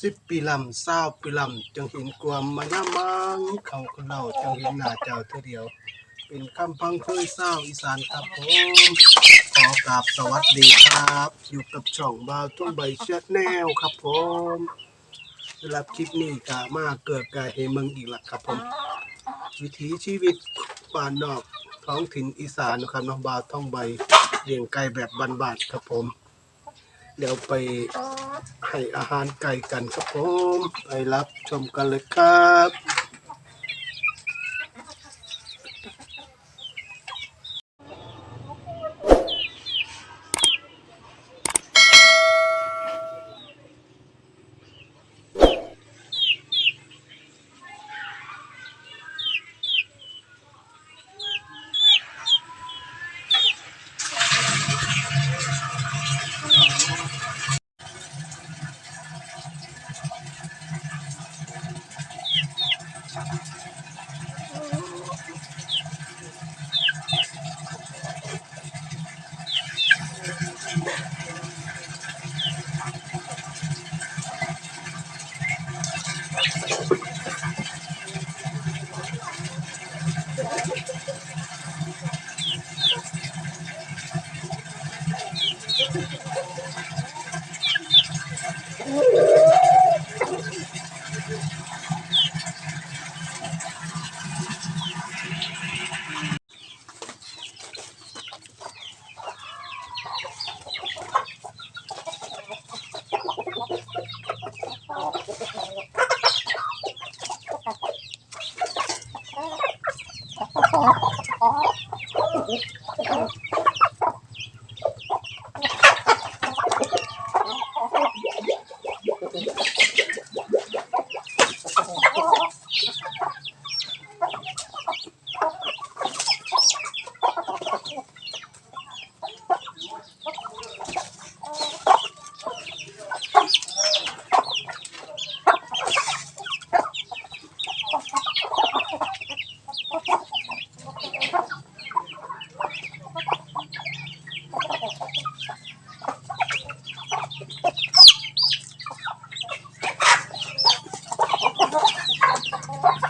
สิบปีลำเศร้าปีลำจังเห็นความมายามังเขาคนเราจังเห็นหน้าเจ้าเธอเดียว เป็นคำพังเคยเศร้าอีสานครับผมขอกราบสวัสดีครับ อยู่กับช่องบาวทุ่งใบเชือแนวครับผมสำหรับคลิปนี้กามาเกิดกายเฮเมืองอีกแล้วครับผม วิถีชีวิตบ้านนอกท้องถิ่นอีสานนะครับน้องบาวท่องใบเลี้ยงไก่แบบบ้านๆครับผม เดี๋ยวไป ให้อาหารไก่กันครับผม ไปรับชมกันเลยครับ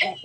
ส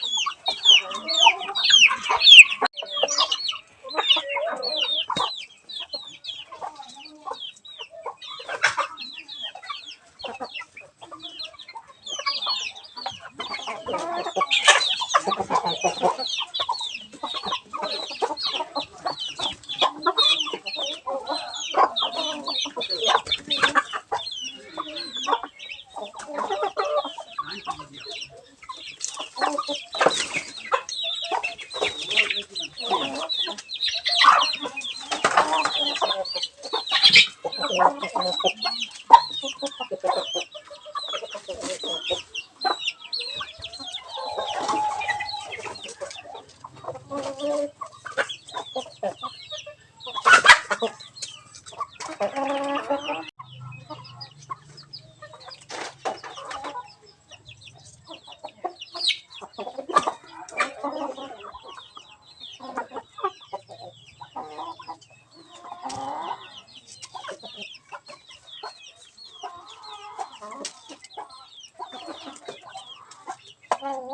Thank you.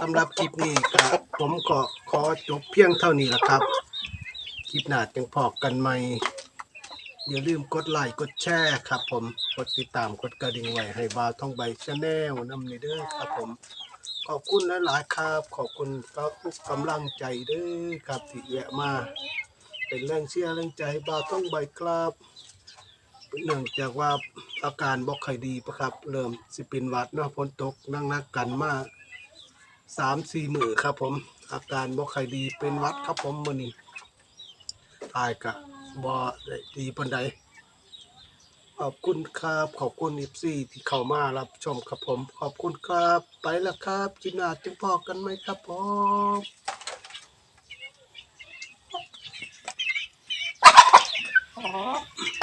สำหรับคลิปนี้ครับผมก็ขอจบเพียงเท่านี้ละครับ คลิปหน้าจังพอกกันใหม่อย่าลืมกดไลค์กดแชร์ครับ ผมกดติดตามกดกระดิ่งไว้ให้บาวท่องใบชาแนลนำนี่เด้อครับผม ขอบคุณหลายๆครับ ขอบคุณทุกกำลังใจเด้อครับที่แวะมา เป็นแรงเชียร์แรงใจให้บาวท่องใบครับเนื่องจากว่าอาการบ่ค่อยดีปะครับ เริ่มสิเป็นหวัดเนาะฝนตกนั่งนักกันมาก สามสี่มือครับ ผม อาการบ่ค่ดีเป็นวัดครับผมมื้อนี้ทายกะบ่ดีปนใดขอบคุณครับ ขอบคุณอีฟซี่ที่เข้ามารับชมครับผม ขอบคุณครับ ไปแล้วครับจินาจึงพอกันไหมครับผม Oh.